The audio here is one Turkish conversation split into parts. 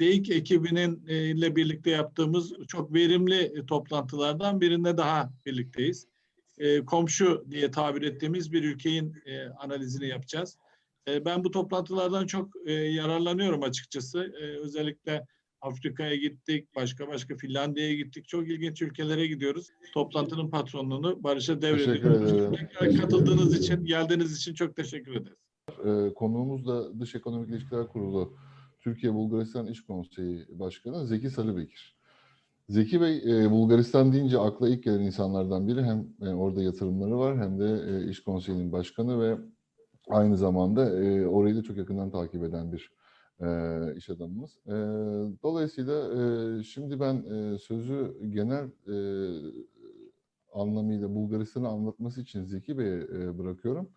DEİK ekibinin e, ile birlikte yaptığımız çok verimli e, toplantılardan birinde daha birlikteyiz. E, komşu diye tabir ettiğimiz bir ülkenin e, analizini yapacağız. E, ben bu toplantılardan çok e, yararlanıyorum açıkçası. E, özellikle Afrika'ya gittik, başka başka Finlandiya'ya gittik. Çok ilginç ülkelere gidiyoruz. Toplantının patronluğunu Barış'a devrediyoruz. Tekrar katıldığınız için, geldiğiniz için çok teşekkür ederiz. Konuğumuz da Dış Ekonomik İlişkiler Kurulu Türkiye Bulgaristan İş Konseyi Başkanı Zeki Sarıbekir. Zeki Bey, e, Bulgaristan deyince akla ilk gelen insanlardan biri hem e, orada yatırımları var hem de e, İş Konseyi'nin başkanı ve aynı zamanda e, orayı da çok yakından takip eden bir e, iş adamımız. E, dolayısıyla e, şimdi ben e, sözü genel e, anlamıyla Bulgaristan'ı anlatması için Zeki Bey'e e, bırakıyorum.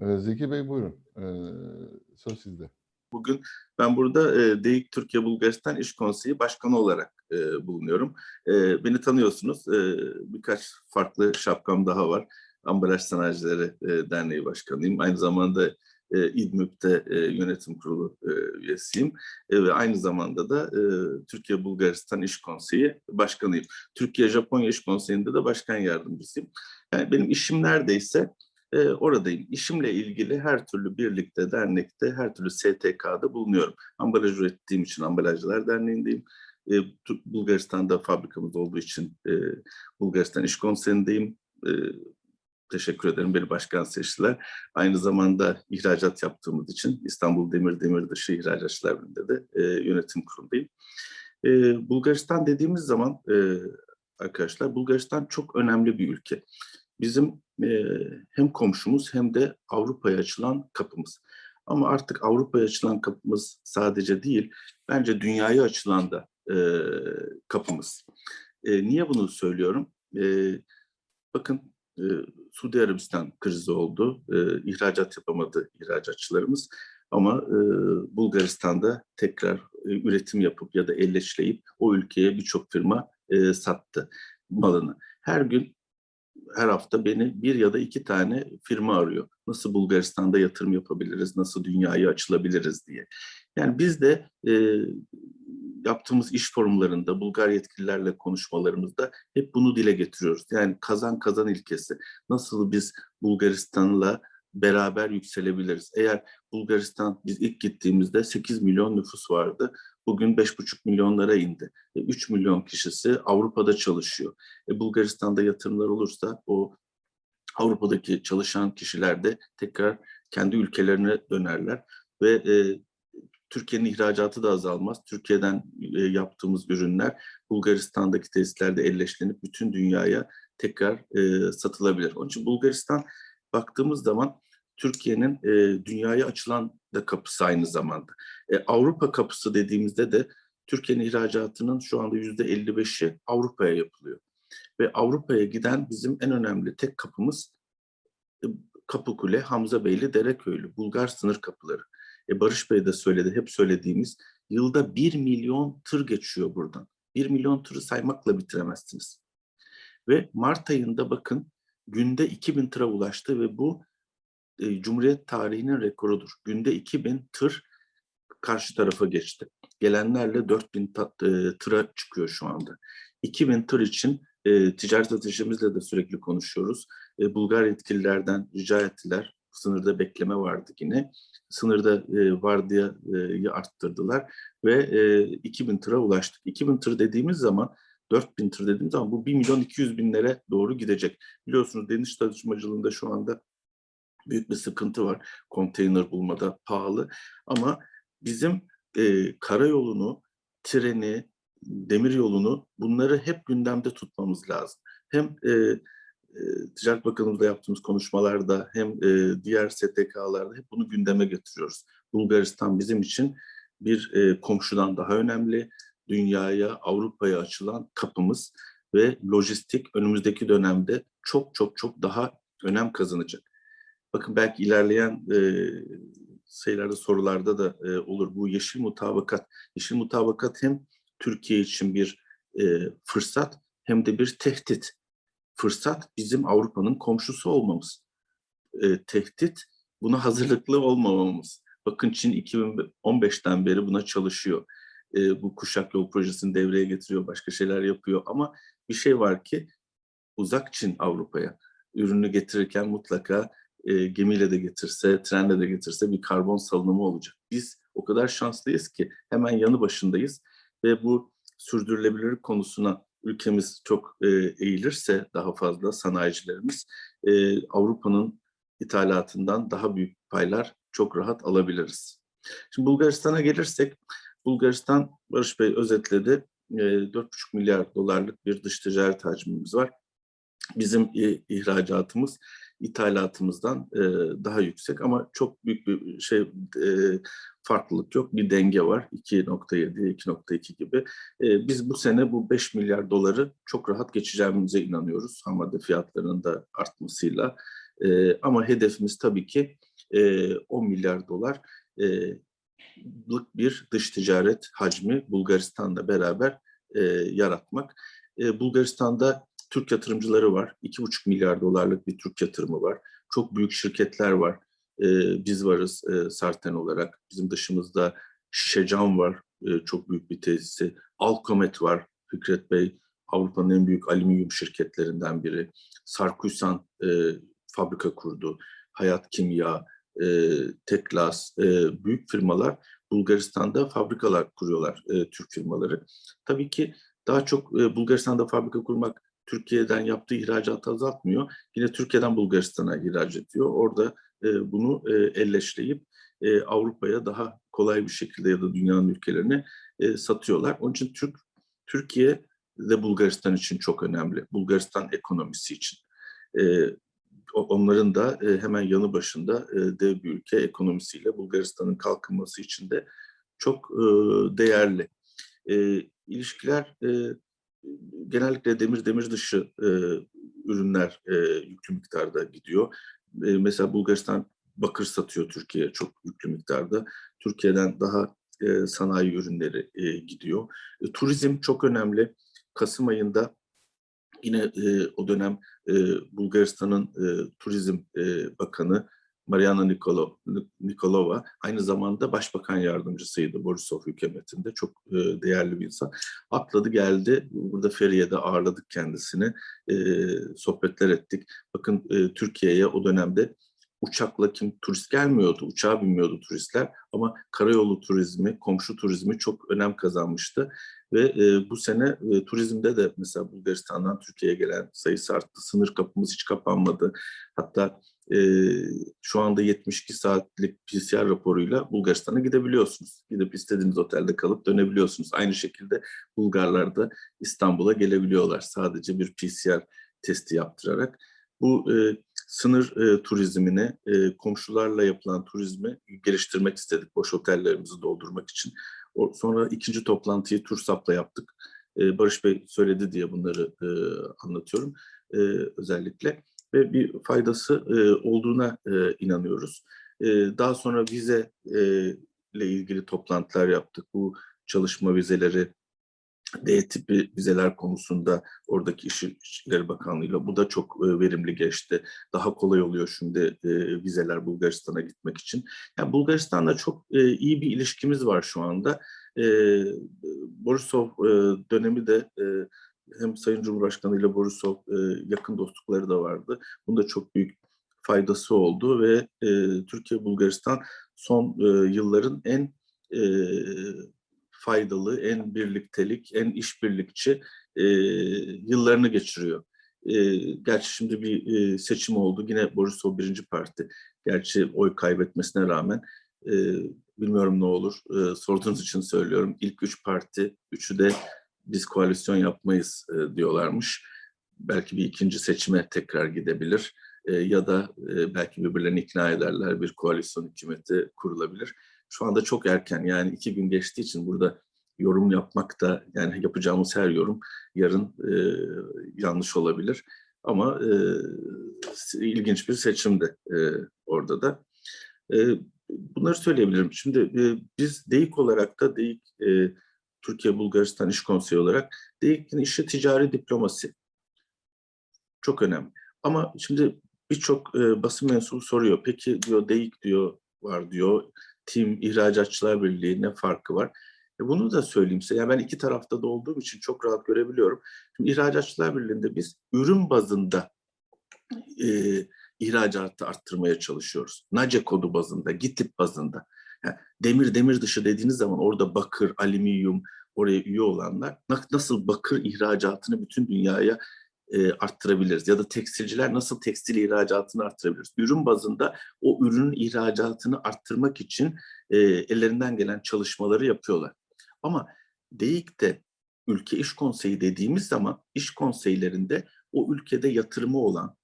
Ee, Zeki Bey buyurun. Ee, söz sizde. Bugün ben burada e, DEİK Türkiye Bulgaristan İş Konseyi Başkanı olarak e, bulunuyorum. E, beni tanıyorsunuz. E, birkaç farklı şapkam daha var. Ambalaj Sanayicileri e, Derneği Başkanıyım. Aynı zamanda e, İDMÜK'te e, yönetim kurulu e, üyesiyim. E, ve aynı zamanda da e, Türkiye Bulgaristan İş Konseyi Başkanıyım. Türkiye Japonya İş Konseyi'nde de başkan yardımcısıyım. Yani benim işim neredeyse e, oradayım. İşimle ilgili her türlü birlikte, dernekte, her türlü STK'da bulunuyorum. Ambalaj ürettiğim için Ambalajcılar Derneği'ndeyim. E, Bulgaristan'da fabrikamız olduğu için e, Bulgaristan İş Konseyi'ndeyim. E, teşekkür ederim. Beni başkan seçtiler. Aynı zamanda ihracat yaptığımız için İstanbul Demir Demir Dışı İhracatçılar Birliği'nde de e, yönetim kurulundayım. E, Bulgaristan dediğimiz zaman e, arkadaşlar Bulgaristan çok önemli bir ülke. Bizim e, hem komşumuz hem de Avrupa'ya açılan kapımız. Ama artık Avrupa'ya açılan kapımız sadece değil, bence dünyaya açılan da e, kapımız. E, niye bunu söylüyorum? E, bakın e, Suudi Arabistan krizi oldu. E, ihracat yapamadı ihracatçılarımız. Ama e, Bulgaristan'da tekrar e, üretim yapıp ya da elleşleyip o ülkeye birçok firma e, sattı malını. Her gün her hafta beni bir ya da iki tane firma arıyor. Nasıl Bulgaristan'da yatırım yapabiliriz, nasıl dünyaya açılabiliriz diye. Yani biz de e, yaptığımız iş forumlarında, Bulgar yetkililerle konuşmalarımızda hep bunu dile getiriyoruz. Yani kazan kazan ilkesi. Nasıl biz Bulgaristan'la beraber yükselebiliriz? Eğer Bulgaristan biz ilk gittiğimizde 8 milyon nüfus vardı. Bugün 5,5 milyonlara indi. E, 3 milyon kişisi Avrupa'da çalışıyor. E, Bulgaristan'da yatırımlar olursa o Avrupa'daki çalışan kişiler de tekrar kendi ülkelerine dönerler ve e, Türkiye'nin ihracatı da azalmaz. Türkiye'den e, yaptığımız ürünler Bulgaristan'daki tesislerde elleşlenip bütün dünyaya tekrar e, satılabilir. Onun için Bulgaristan baktığımız zaman Türkiye'nin e, dünyaya açılan da kapısı aynı zamanda. E, Avrupa kapısı dediğimizde de Türkiye'nin ihracatının şu anda yüzde 55'i Avrupa'ya yapılıyor. Ve Avrupa'ya giden bizim en önemli tek kapımız e, Kapıkule, Hamza Beyli, Dereköylü, Bulgar sınır kapıları. E, Barış Bey de söyledi, hep söylediğimiz yılda 1 milyon tır geçiyor buradan. 1 milyon tırı saymakla bitiremezsiniz. Ve Mart ayında bakın günde 2000 tıra ulaştı ve bu e, Cumhuriyet tarihinin rekorudur. Günde 2000 tır karşı tarafa geçti. Gelenlerle 4000 ta, e, tıra çıkıyor şu anda. 2000 tır için e, ticaret ateşimizle de sürekli konuşuyoruz. E, Bulgar yetkililerden rica ettiler. Sınırda bekleme vardı yine. Sınırda e, vardiyayı arttırdılar ve e, 2000 tıra ulaştık. 2000 tır dediğimiz zaman 4000 tır dediğimiz zaman bu 1 milyon 200 binlere doğru gidecek. Biliyorsunuz deniz taşımacılığında şu anda büyük bir sıkıntı var. Konteyner bulmada pahalı. Ama bizim e, karayolunu, treni, demir yolunu bunları hep gündemde tutmamız lazım. Hem e, e, Ticaret Bakanımızla yaptığımız konuşmalarda hem e, diğer STK'larda hep bunu gündeme getiriyoruz. Bulgaristan bizim için bir e, komşudan daha önemli. Dünyaya, Avrupa'ya açılan kapımız ve lojistik önümüzdeki dönemde çok çok çok daha önem kazanacak. Bakın belki ilerleyen e, şeylerde sorularda da e, olur. Bu yeşil mutabakat. Yeşil mutabakat hem Türkiye için bir e, fırsat hem de bir tehdit. Fırsat bizim Avrupa'nın komşusu olmamız. E, tehdit buna hazırlıklı olmamamız. Bakın Çin 2015'ten beri buna çalışıyor. E, bu kuşak yol projesini devreye getiriyor, başka şeyler yapıyor. Ama bir şey var ki uzak Çin Avrupa'ya ürünü getirirken mutlaka e, gemiyle de getirse, trenle de getirse bir karbon salınımı olacak. Biz o kadar şanslıyız ki hemen yanı başındayız ve bu sürdürülebilirlik konusuna ülkemiz çok e, eğilirse daha fazla sanayicilerimiz e, Avrupa'nın ithalatından daha büyük paylar çok rahat alabiliriz. Şimdi Bulgaristan'a gelirsek, Bulgaristan Barış Bey özetledi e, 4,5 milyar dolarlık bir dış ticaret hacmimiz var. Bizim ihracatımız ithalatımızdan e, daha yüksek ama çok büyük bir şey e, farklılık yok. Bir denge var. 2.7, 2.2 gibi. E, biz bu sene bu 5 milyar doları çok rahat geçeceğimize inanıyoruz. Ham fiyatlarının da artmasıyla. Ama hedefimiz tabii ki e, 10 milyar dolar bir dış ticaret hacmi Bulgaristan'la beraber e, yaratmak. E, Bulgaristan'da Türk yatırımcıları var. 2,5 milyar dolarlık bir Türk yatırımı var. Çok büyük şirketler var. E, biz varız e, Sarten olarak. Bizim dışımızda Şişecam var. E, çok büyük bir tesisi. Alkomet var. Fikret Bey Avrupa'nın en büyük alüminyum şirketlerinden biri. Sarkuysan e, fabrika kurdu. Hayat Kimya, e, Teklas, e, büyük firmalar Bulgaristan'da fabrikalar kuruyorlar e, Türk firmaları. Tabii ki daha çok e, Bulgaristan'da fabrika kurmak Türkiye'den yaptığı ihracatı azaltmıyor. Yine Türkiye'den Bulgaristan'a ihraç ediyor. Orada e, bunu e, elleşleyip e, Avrupa'ya daha kolay bir şekilde ya da dünyanın ülkelerine e, satıyorlar. Onun için Türk Türkiye de Bulgaristan için çok önemli. Bulgaristan ekonomisi için. E, onların da e, hemen yanı başında e, dev bir ülke ekonomisiyle Bulgaristan'ın kalkınması için de çok e, değerli. E, ilişkiler genellikle demir demir dışı ürünler yüklü miktarda gidiyor. Mesela Bulgaristan bakır satıyor Türkiye'ye çok yüklü miktarda. Türkiye'den daha sanayi ürünleri gidiyor. Turizm çok önemli. Kasım ayında yine e, o dönem e, Bulgaristan'ın e, Turizm e, Bakanı Mariana Nikolo, Nikolova aynı zamanda başbakan yardımcısıydı Borisov hükümetinde. Çok e, değerli bir insan. Atladı geldi. Burada Feriye'de ağırladık kendisini. E, sohbetler ettik. Bakın e, Türkiye'ye o dönemde uçakla kim turist gelmiyordu, uçağa binmiyordu turistler ama karayolu turizmi, komşu turizmi çok önem kazanmıştı ve e, bu sene e, turizmde de mesela Bulgaristan'dan Türkiye'ye gelen sayısı arttı. Sınır kapımız hiç kapanmadı. Hatta e, şu anda 72 saatlik PCR raporuyla Bulgaristan'a gidebiliyorsunuz. Gidip istediğiniz otelde kalıp dönebiliyorsunuz. Aynı şekilde Bulgarlar da İstanbul'a gelebiliyorlar sadece bir PCR testi yaptırarak. Bu e, sınır e, turizmini, e, komşularla yapılan turizmi geliştirmek istedik boş otellerimizi doldurmak için. O, sonra ikinci toplantıyı TURSAP'la yaptık. E, Barış Bey söyledi diye bunları e, anlatıyorum e, özellikle. Ve bir faydası e, olduğuna e, inanıyoruz. E, daha sonra vize e, ile ilgili toplantılar yaptık. Bu çalışma vizeleri, D tipi vizeler konusunda oradaki İşleri Bakanlığı'yla bu da çok verimli geçti. Daha kolay oluyor şimdi vizeler Bulgaristan'a gitmek için. Yani Bulgaristan'la çok iyi bir ilişkimiz var şu anda. Borisov dönemi de hem Sayın Cumhurbaşkanı ile Borisov yakın dostlukları da vardı. Bunda çok büyük faydası oldu ve Türkiye-Bulgaristan son yılların en faydalı, en birliktelik, en işbirlikçi e, yıllarını geçiriyor. E, gerçi şimdi bir e, seçim oldu. Yine Borisov birinci parti. Gerçi oy kaybetmesine rağmen e, bilmiyorum ne olur. E, sorduğunuz için söylüyorum. İlk üç parti, üçü de biz koalisyon yapmayız e, diyorlarmış. Belki bir ikinci seçime tekrar gidebilir. E, ya da e, belki birbirlerini ikna ederler. Bir koalisyon hükümeti kurulabilir şu anda çok erken yani iki gün geçtiği için burada yorum yapmak da yani yapacağımız her yorum yarın e, yanlış olabilir. Ama e, ilginç bir seçimdi e, orada da. E, bunları söyleyebilirim. Şimdi e, biz DEİK olarak da DEİK e, Türkiye Bulgaristan İş Konseyi olarak DEİK'in işi ticari diplomasi. Çok önemli. Ama şimdi birçok e, basın mensubu soruyor. Peki diyor DEİK diyor var diyor. Tim İhracatçılar Birliği ne farkı var? E bunu da söyleyeyim size. Yani ben iki tarafta da olduğum için çok rahat görebiliyorum. Şimdi İhracatçılar Birliği'nde biz ürün bazında e, ihracatı arttırmaya çalışıyoruz. NACE kodu bazında, GİTİP bazında. Yani demir demir dışı dediğiniz zaman orada bakır, alüminyum oraya üye olanlar na- nasıl bakır ihracatını bütün dünyaya e, arttırabiliriz? Ya da tekstilciler nasıl tekstil ihracatını arttırabiliriz? Ürün bazında o ürünün ihracatını arttırmak için e, ellerinden gelen çalışmaları yapıyorlar. Ama DEİK'te ülke iş konseyi dediğimiz zaman iş konseylerinde o ülkede yatırımı olan,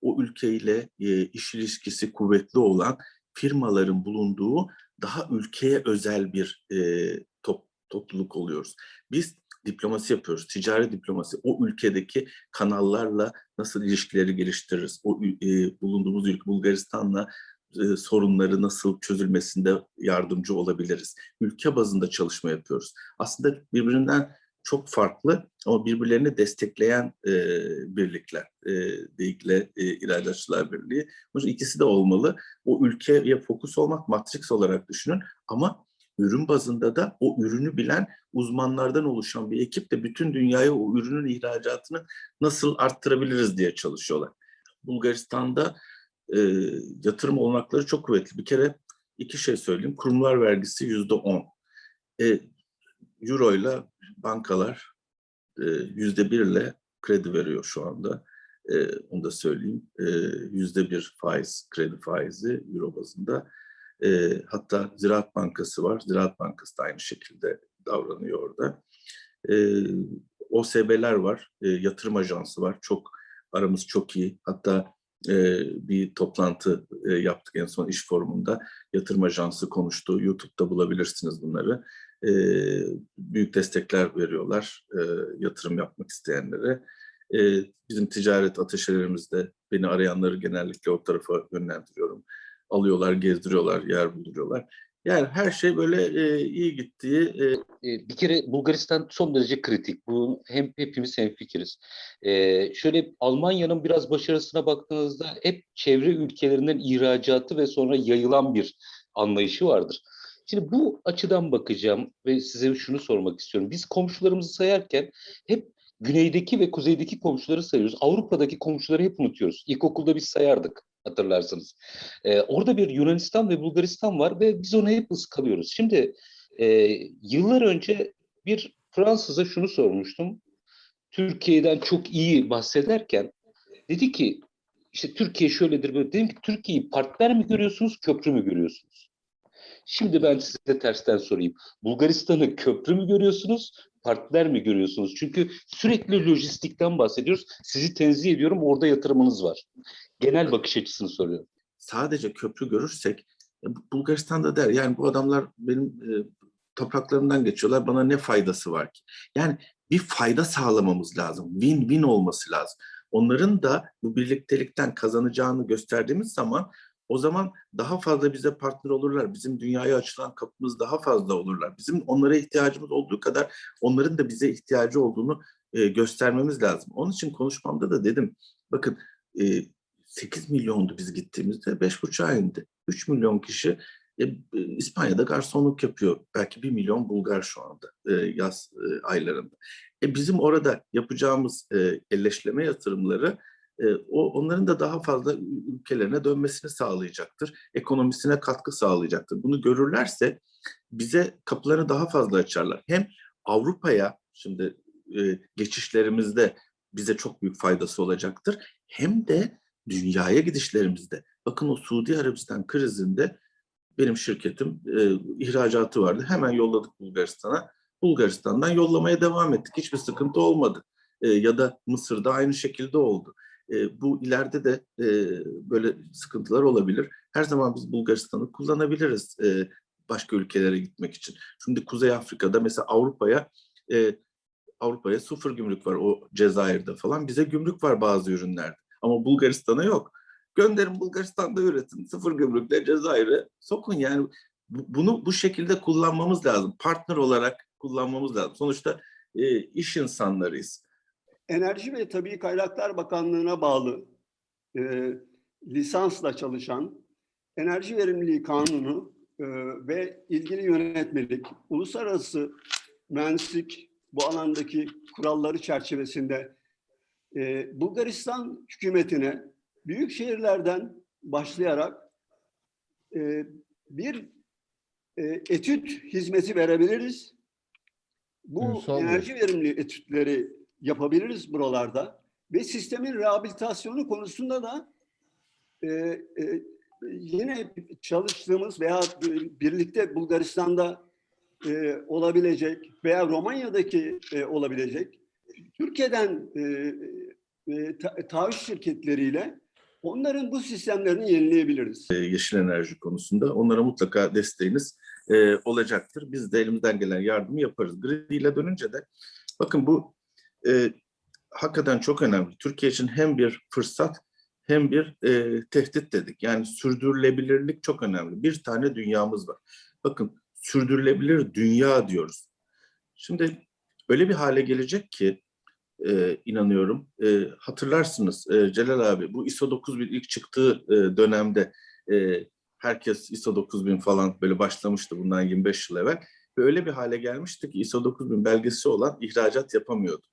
o ülkeyle e, iş ilişkisi kuvvetli olan firmaların bulunduğu daha ülkeye özel bir e, top, topluluk oluyoruz. Biz diplomasi yapıyoruz, ticari diplomasi. O ülkedeki kanallarla nasıl ilişkileri geliştiririz? O e, bulunduğumuz ülke Bulgaristan'la e, sorunları nasıl çözülmesinde yardımcı olabiliriz? Ülke bazında çalışma yapıyoruz. Aslında birbirinden çok farklı ama birbirlerini destekleyen e, birlikler. E, DİK'le e, İhracatçılar Birliği. İçin ikisi de olmalı. O ülkeye fokus olmak matrix olarak düşünün ama ürün bazında da o ürünü bilen uzmanlardan oluşan bir ekip de bütün dünyaya o ürünün ihracatını nasıl arttırabiliriz diye çalışıyorlar. Bulgaristan'da e, yatırım olanakları çok kuvvetli. Bir kere iki şey söyleyeyim. Kurumlar vergisi yüzde on. E, Euro ile bankalar e, yüzde birle kredi veriyor şu anda. E, onu da söyleyeyim. E, Yüzde bir faiz, kredi faizi Euro bazında. E, hatta Ziraat Bankası var. Ziraat Bankası da aynı şekilde davranıyor orada. E, OSB'ler var. E, yatırım ajansı var. Çok aramız çok iyi. Hatta e, bir toplantı e, yaptık en son iş forumunda. Yatırım ajansı konuştu. YouTube'da bulabilirsiniz bunları. E, büyük destekler veriyorlar e, yatırım yapmak isteyenlere. E, bizim ticaret ateşelerimizde beni arayanları genellikle o tarafa yönlendiriyorum. Alıyorlar, gezdiriyorlar, yer bulduruyorlar. Yani her şey böyle e, iyi gittiği e, E, bir kere Bulgaristan son derece kritik. Bu hem hepimiz hemfikiriz. E, şöyle Almanya'nın biraz başarısına baktığınızda hep çevre ülkelerinden ihracatı ve sonra yayılan bir anlayışı vardır. Şimdi bu açıdan bakacağım ve size şunu sormak istiyorum. Biz komşularımızı sayarken hep güneydeki ve kuzeydeki komşuları sayıyoruz. Avrupa'daki komşuları hep unutuyoruz. İlkokulda biz sayardık hatırlarsınız. E, orada bir Yunanistan ve Bulgaristan var ve biz onu hep ıskalıyoruz. Şimdi e, yıllar önce bir Fransız'a şunu sormuştum. Türkiye'den çok iyi bahsederken dedi ki işte Türkiye şöyledir böyle. Dedim ki Türkiye'yi partner mi görüyorsunuz, köprü mü görüyorsunuz? Şimdi ben size tersten sorayım. Bulgaristan'ı köprü mü görüyorsunuz, partner mi görüyorsunuz? Çünkü sürekli lojistikten bahsediyoruz. Sizi tenzih ediyorum, orada yatırımınız var. Genel bakış açısını soruyorum. sadece köprü görürsek e, Bulgaristan'da der yani bu adamlar benim e, topraklarımdan geçiyorlar bana ne faydası var ki? Yani bir fayda sağlamamız lazım. Win-win olması lazım. Onların da bu birliktelikten kazanacağını gösterdiğimiz zaman o zaman daha fazla bize partner olurlar. Bizim dünyaya açılan kapımız daha fazla olurlar. Bizim onlara ihtiyacımız olduğu kadar onların da bize ihtiyacı olduğunu e, göstermemiz lazım. Onun için konuşmamda da dedim bakın e, 8 milyondu biz gittiğimizde 5,5'a indi. 3 milyon kişi e, e, İspanya'da garsonluk yapıyor. Belki 1 milyon Bulgar şu anda e, yaz e, aylarında. E, bizim orada yapacağımız e, elleşleme yatırımları o onların da daha fazla ülkelerine dönmesini sağlayacaktır. Ekonomisine katkı sağlayacaktır. Bunu görürlerse bize kapılarını daha fazla açarlar. Hem Avrupa'ya şimdi e, geçişlerimizde bize çok büyük faydası olacaktır. Hem de dünyaya gidişlerimizde. Bakın o Suudi Arabistan krizinde benim şirketim e, ihracatı vardı. Hemen yolladık Bulgaristan'a. Bulgaristan'dan yollamaya devam ettik. Hiçbir sıkıntı olmadı. E, ya da Mısır'da aynı şekilde oldu. Bu ileride de e, böyle sıkıntılar olabilir. Her zaman biz Bulgaristan'ı kullanabiliriz e, başka ülkelere gitmek için. Şimdi Kuzey Afrika'da mesela Avrupa'ya e, Avrupa'ya sıfır gümrük var o Cezayir'de falan. Bize gümrük var bazı ürünlerde. Ama Bulgaristan'a yok. Gönderin Bulgaristan'da üretin. Sıfır gümrükle Cezayir'e sokun. Yani bu- bunu bu şekilde kullanmamız lazım. Partner olarak kullanmamız lazım. Sonuçta e, iş insanlarıyız. Enerji ve Tabii Kaynaklar Bakanlığı'na bağlı e, lisansla çalışan Enerji Verimliliği Kanunu e, ve ilgili yönetmelik, uluslararası mühendislik bu alandaki kuralları çerçevesinde e, Bulgaristan hükümetine büyük şehirlerden başlayarak e, bir e, etüt hizmeti verebiliriz. Bu Ünsal enerji verimli etütleri yapabiliriz buralarda ve sistemin rehabilitasyonu konusunda da e, e, yine çalıştığımız veya birlikte Bulgaristan'da e, olabilecek veya Romanya'daki e, olabilecek Türkiye'den e, e, ta- taahhüt şirketleriyle onların bu sistemlerini yenileyebiliriz. e, yeşil enerji konusunda. Onlara mutlaka desteğiniz e, olacaktır. Biz de elimizden gelen yardımı yaparız. Gri ile dönünce de bakın bu e, hakikaten çok önemli. Türkiye için hem bir fırsat hem bir e, tehdit dedik. Yani sürdürülebilirlik çok önemli. Bir tane dünyamız var. Bakın sürdürülebilir dünya diyoruz. Şimdi öyle bir hale gelecek ki e, inanıyorum. E, hatırlarsınız e, Celal abi bu ISO 9000 ilk çıktığı e, dönemde e, herkes ISO 9000 falan böyle başlamıştı bundan 25 yıl evvel. Ve öyle bir hale gelmişti ki ISO 9000 belgesi olan ihracat yapamıyordu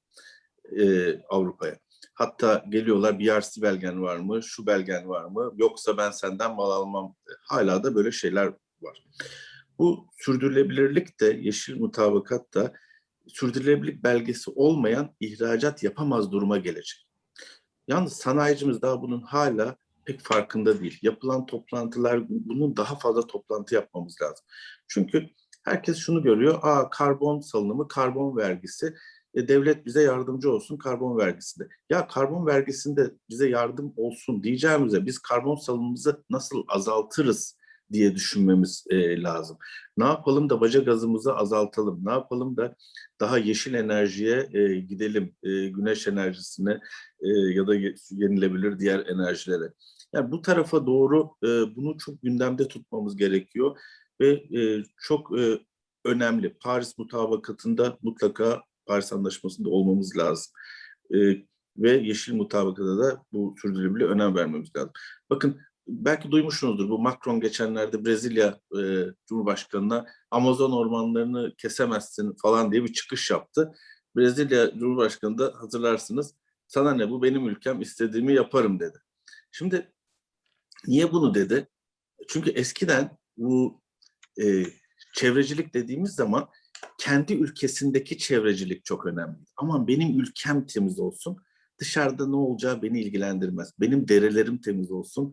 e, Avrupa'ya. Hatta geliyorlar BRC belgen var mı, şu belgen var mı, yoksa ben senden mal almam. Hala da böyle şeyler var. Bu sürdürülebilirlik de yeşil mutabakat da sürdürülebilirlik belgesi olmayan ihracat yapamaz duruma gelecek. Yalnız sanayicimiz daha bunun hala pek farkında değil. Yapılan toplantılar, bunun daha fazla toplantı yapmamız lazım. Çünkü herkes şunu görüyor, aa karbon salınımı, karbon vergisi, e, devlet bize yardımcı olsun karbon vergisinde. Ya karbon vergisinde bize yardım olsun diyeceğimize biz karbon salınımımızı nasıl azaltırız diye düşünmemiz e, lazım. Ne yapalım da baca gazımızı azaltalım, ne yapalım da daha yeşil enerjiye e, gidelim, e, güneş enerjisine e, ya da ye- yenilebilir diğer enerjilere. Yani bu tarafa doğru e, bunu çok gündemde tutmamız gerekiyor ve e, çok e, önemli. Paris mutabakatında mutlaka Paris Anlaşması'nda olmamız lazım. E, ve yeşil mutabakata da bu sürdürülebilirliğe önem vermemiz lazım. Bakın belki duymuşsunuzdur bu Macron geçenlerde Brezilya e, Cumhurbaşkanı'na Amazon ormanlarını kesemezsin falan diye bir çıkış yaptı. Brezilya Cumhurbaşkanı da hatırlarsınız sana ne bu benim ülkem istediğimi yaparım dedi. Şimdi niye bunu dedi? Çünkü eskiden bu e, çevrecilik dediğimiz zaman kendi ülkesindeki çevrecilik çok önemli. Aman benim ülkem temiz olsun, dışarıda ne olacağı beni ilgilendirmez. Benim derelerim temiz olsun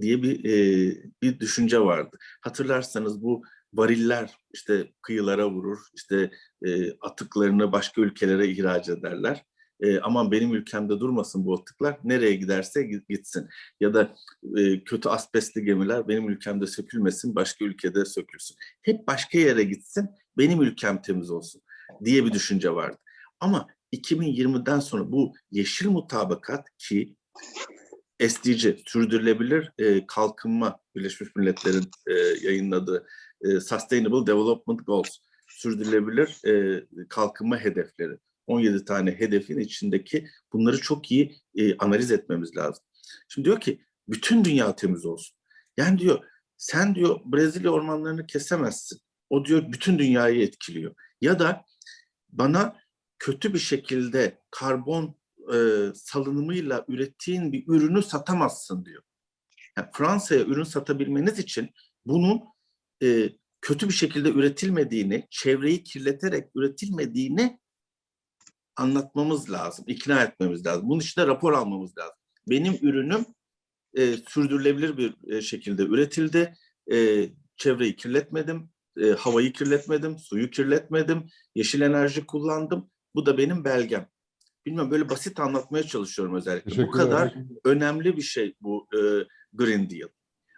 diye bir e, bir düşünce vardı. Hatırlarsanız bu variller işte kıyılara vurur, işte e, atıklarını başka ülkelere ihraç ederler. E, aman benim ülkemde durmasın bu atıklar, nereye giderse gi- gitsin. Ya da e, kötü asbestli gemiler benim ülkemde sökülmesin, başka ülkede sökülsün. Hep başka yere gitsin, benim ülkem temiz olsun diye bir düşünce vardı. Ama 2020'den sonra bu yeşil mutabakat ki SDG, Sürdürülebilir e, Kalkınma Birleşmiş Milletler'in e, yayınladığı e, Sustainable Development Goals, sürdürülebilir e, kalkınma hedefleri. 17 tane hedefin içindeki bunları çok iyi e, analiz etmemiz lazım. Şimdi diyor ki bütün dünya temiz olsun. Yani diyor sen diyor Brezilya ormanlarını kesemezsin. O diyor bütün dünyayı etkiliyor. Ya da bana kötü bir şekilde karbon e, salınımıyla ürettiğin bir ürünü satamazsın diyor. Yani Fransa'ya ürün satabilmeniz için bunun e, kötü bir şekilde üretilmediğini, çevreyi kirleterek üretilmediğini anlatmamız lazım, ikna etmemiz lazım. Bunun için de rapor almamız lazım. Benim ürünüm e, sürdürülebilir bir e, şekilde üretildi. E, çevreyi kirletmedim, e, havayı kirletmedim, suyu kirletmedim, yeşil enerji kullandım. Bu da benim belgem. Bilmiyorum böyle basit anlatmaya çalışıyorum özellikle. Bu kadar önemli bir şey bu e, Green Deal.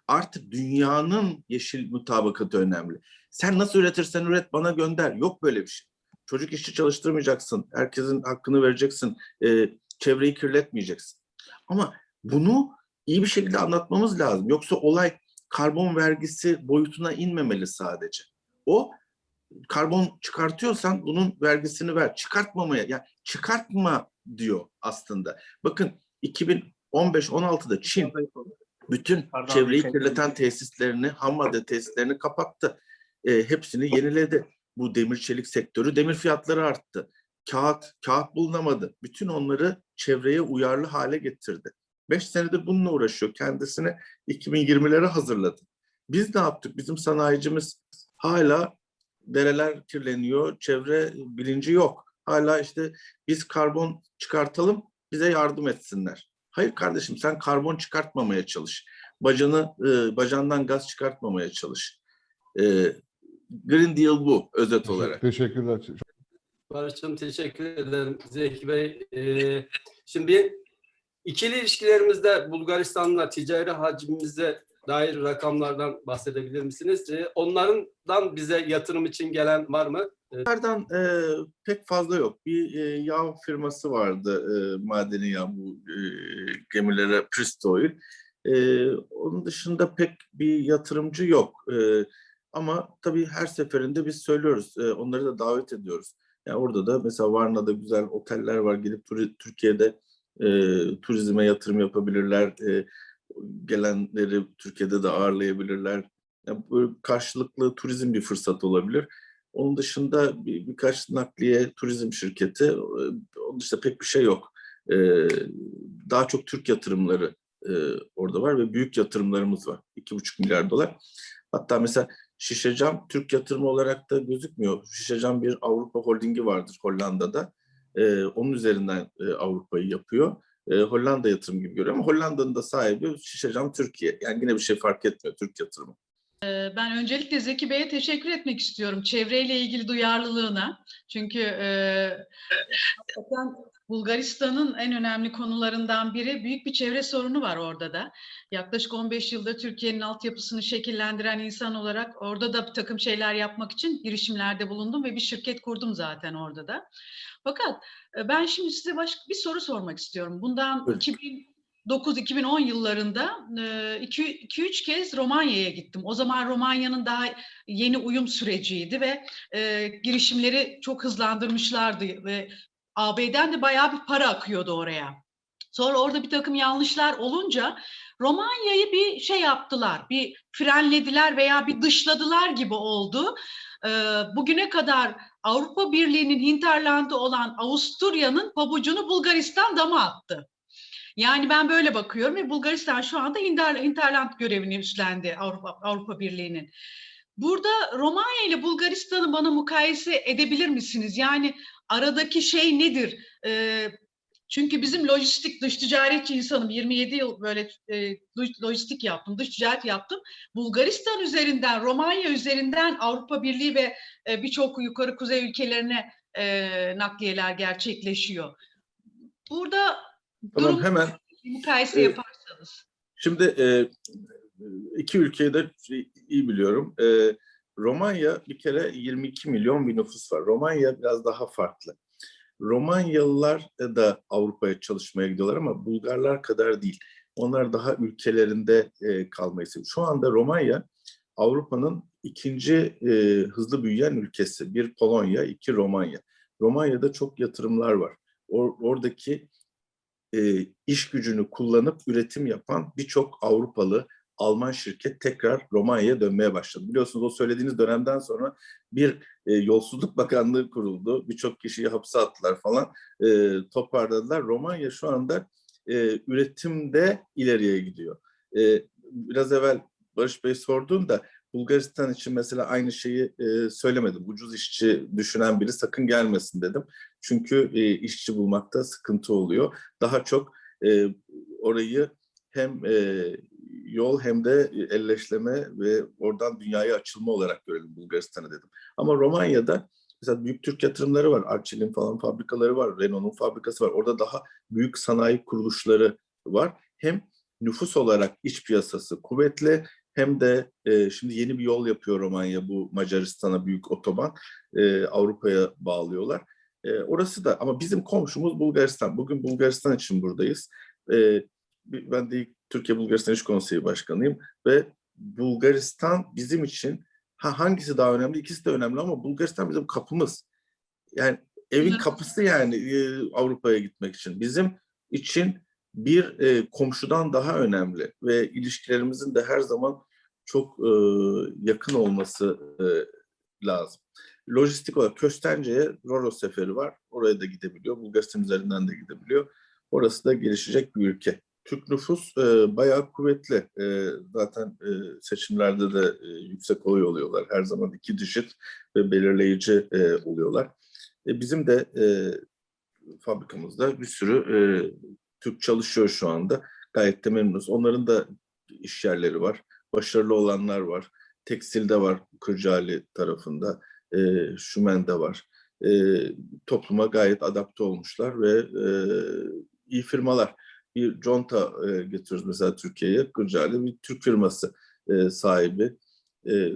Artık dünyanın yeşil mutabakatı önemli. Sen nasıl üretirsen üret bana gönder. Yok böyle bir şey. Çocuk işçi çalıştırmayacaksın. Herkesin hakkını vereceksin. E, çevreyi kirletmeyeceksin. Ama bunu iyi bir şekilde anlatmamız lazım. Yoksa olay karbon vergisi boyutuna inmemeli sadece. O karbon çıkartıyorsan bunun vergisini ver. Çıkartmamaya, yani çıkartma diyor aslında. Bakın 2015-16'da Çin bütün Pardon, çevreyi şey- kirleten tesislerini, ham madde tesislerini kapattı. E, hepsini yeniledi. Bu demir çelik sektörü, demir fiyatları arttı. Kağıt, kağıt bulunamadı. Bütün onları çevreye uyarlı hale getirdi. Beş senedir bununla uğraşıyor. Kendisini 2020'lere hazırladı. Biz ne yaptık? Bizim sanayicimiz hala dereler kirleniyor, çevre bilinci yok. Hala işte biz karbon çıkartalım, bize yardım etsinler. Hayır kardeşim sen karbon çıkartmamaya çalış. Bacanı, e, bacandan gaz çıkartmamaya çalış. E, Green Deal bu özet olarak. Teşekkürler. Çok Barış'cığım teşekkür ederim Zeki Bey. Ee, şimdi ikili ilişkilerimizde Bulgaristan'la ticari hacmimize dair rakamlardan bahsedebilir misiniz? Ee, onlardan bize yatırım için gelen var mı? Bunlardan e, pek fazla yok. Bir e, yağ firması vardı, e, madeni yağ bu e, gemilere Priest Oil. E, onun dışında pek bir yatırımcı yok. E, ama tabii her seferinde biz söylüyoruz, e, onları da davet ediyoruz. Yani orada da mesela Varna'da güzel oteller var. Gelip Türkiye'de e, turizme yatırım yapabilirler. E, gelenleri Türkiye'de de ağırlayabilirler. Yani böyle karşılıklı turizm bir fırsat olabilir. Onun dışında bir, birkaç nakliye turizm şirketi, e, onun dışında pek bir şey yok. E, daha çok Türk yatırımları e, orada var ve büyük yatırımlarımız var. 2,5 milyar dolar. Hatta mesela Şişecam Türk yatırımı olarak da gözükmüyor. Şişecam bir Avrupa holdingi vardır Hollanda'da. E, onun üzerinden e, Avrupa'yı yapıyor. E, Hollanda yatırım gibi görüyor ama Hollanda'nın da sahibi Şişecam Türkiye. Yani yine bir şey fark etmiyor Türk yatırımı. Ben öncelikle Zeki Bey'e teşekkür etmek istiyorum çevreyle ilgili duyarlılığına. Çünkü e, hakikaten Bulgaristan'ın en önemli konularından biri büyük bir çevre sorunu var orada da. Yaklaşık 15 yılda Türkiye'nin altyapısını şekillendiren insan olarak orada da bir takım şeyler yapmak için girişimlerde bulundum ve bir şirket kurdum zaten orada da. Fakat e, ben şimdi size başka bir soru sormak istiyorum. Bundan Buyurun. 2000 9-2010 yıllarında 2-3 kez Romanya'ya gittim. O zaman Romanya'nın daha yeni uyum süreciydi ve e, girişimleri çok hızlandırmışlardı ve AB'den de bayağı bir para akıyordu oraya. Sonra orada bir takım yanlışlar olunca Romanya'yı bir şey yaptılar, bir frenlediler veya bir dışladılar gibi oldu. E, bugüne kadar Avrupa Birliği'nin hinterlandı olan Avusturya'nın pabucunu Bulgaristan dama attı. Yani ben böyle bakıyorum ve Bulgaristan şu anda Hinter, Hinterland görevini üstlendi Avrupa, Avrupa Birliği'nin. Burada Romanya ile Bulgaristan'ı bana mukayese edebilir misiniz? Yani aradaki şey nedir? Ee, çünkü bizim lojistik, dış ticaretçi insanım. 27 yıl böyle e, lojistik yaptım, dış ticaret yaptım. Bulgaristan üzerinden, Romanya üzerinden Avrupa Birliği ve e, birçok yukarı kuzey ülkelerine e, nakliyeler gerçekleşiyor. Burada Tamam durum hemen mukayese e, yaparsanız. Şimdi e, iki ülkeyi de iyi biliyorum. E, Romanya bir kere 22 milyon bir nüfus var. Romanya biraz daha farklı. Romanyalılar da Avrupa'ya çalışmaya gidiyorlar ama Bulgarlar kadar değil. Onlar daha ülkelerinde e, kalmayı seviyor. Şu anda Romanya Avrupa'nın ikinci e, hızlı büyüyen ülkesi. Bir Polonya, iki Romanya. Romanya'da çok yatırımlar var. Or, oradaki e, iş gücünü kullanıp üretim yapan birçok Avrupalı, Alman şirket tekrar Romanya'ya dönmeye başladı. Biliyorsunuz o söylediğiniz dönemden sonra bir e, yolsuzluk bakanlığı kuruldu. Birçok kişiyi hapse attılar falan. E, toparladılar. Romanya şu anda e, üretimde ileriye gidiyor. E, biraz evvel Barış Bey sorduğunda Bulgaristan için mesela aynı şeyi e, söylemedim. Ucuz işçi düşünen biri sakın gelmesin dedim. Çünkü e, işçi bulmakta sıkıntı oluyor. Daha çok e, orayı hem e, yol hem de elleşleme ve oradan dünyaya açılma olarak görelim Bulgaristan'ı dedim. Ama Romanya'da mesela büyük Türk yatırımları var. Arçelik'in falan fabrikaları var. Renault'un fabrikası var. Orada daha büyük sanayi kuruluşları var. Hem nüfus olarak iç piyasası kuvvetli hem de e, şimdi yeni bir yol yapıyor Romanya bu Macaristan'a büyük otoban e, Avrupa'ya bağlıyorlar. E, orası da ama bizim komşumuz Bulgaristan. Bugün Bulgaristan için buradayız. E, ben de Türkiye Bulgaristan İş Konseyi Başkanıyım ve Bulgaristan bizim için ha hangisi daha önemli? İkisi de önemli ama Bulgaristan bizim kapımız. Yani evin kapısı yani e, Avrupa'ya gitmek için. Bizim için bir e, komşudan daha önemli ve ilişkilerimizin de her zaman çok e, yakın olması e, lazım. Lojistik olarak Köstence'ye Roro seferi var. Oraya da gidebiliyor. Bulgaristan üzerinden de gidebiliyor. Orası da gelişecek bir ülke. Türk nüfus e, bayağı kuvvetli. E, zaten e, seçimlerde de e, yüksek oy oluyorlar. Her zaman iki digit ve belirleyici e, oluyorlar. E, bizim de e, fabrikamızda bir sürü e, Türk çalışıyor şu anda. Gayet de memnunuz. Onların da iş yerleri var. Başarılı olanlar var. Tekstilde var Kırcaali tarafında. E, Şümen'de var. E, topluma gayet adapte olmuşlar ve e, iyi firmalar. Bir conta e, getiriyoruz mesela Türkiye'ye. Kırcaali bir Türk firması e, sahibi. E,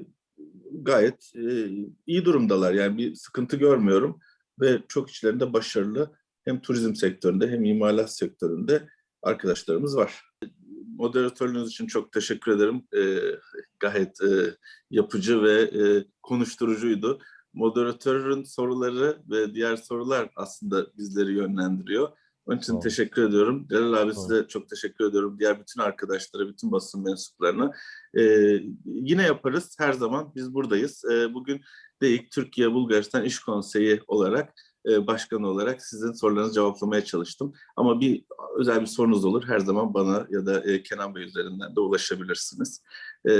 gayet e, iyi durumdalar. Yani bir sıkıntı görmüyorum ve çok içlerinde başarılı hem turizm sektöründe hem imalat sektöründe arkadaşlarımız var. Moderatörlüğünüz için çok teşekkür ederim. Ee, gayet e, yapıcı ve e, konuşturucuydu. Moderatörün soruları ve diğer sorular aslında bizleri yönlendiriyor. Onun için Tamam. teşekkür ediyorum. Celal abi Tamam. size çok teşekkür ediyorum. Diğer bütün arkadaşlara, bütün basın mensuplarına. Ee, yine yaparız her zaman. Biz buradayız. Ee, bugün DEİK Türkiye Bulgaristan İş Konseyi olarak e, başkanı olarak sizin sorularınızı cevaplamaya çalıştım. Ama bir özel bir sorunuz olur her zaman bana ya da e, Kenan Bey üzerinden de ulaşabilirsiniz. E,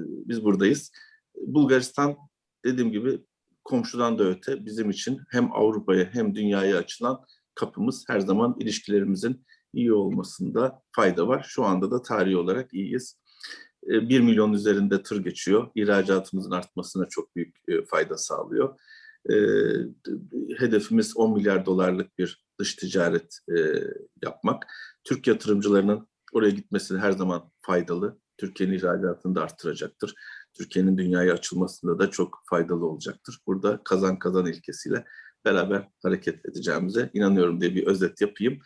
biz buradayız. Bulgaristan dediğim gibi komşudan da öte bizim için hem Avrupa'ya hem dünyaya açılan kapımız her zaman ilişkilerimizin iyi olmasında fayda var. Şu anda da tarihi olarak iyiyiz. 1 milyon üzerinde tır geçiyor. İhracatımızın artmasına çok büyük fayda sağlıyor. Hedefimiz 10 milyar dolarlık bir dış ticaret yapmak. Türk yatırımcılarının oraya gitmesi her zaman faydalı. Türkiye'nin ihracatını da arttıracaktır. Türkiye'nin dünyaya açılmasında da çok faydalı olacaktır. Burada kazan kazan ilkesiyle beraber hareket edeceğimize inanıyorum diye bir özet yapayım.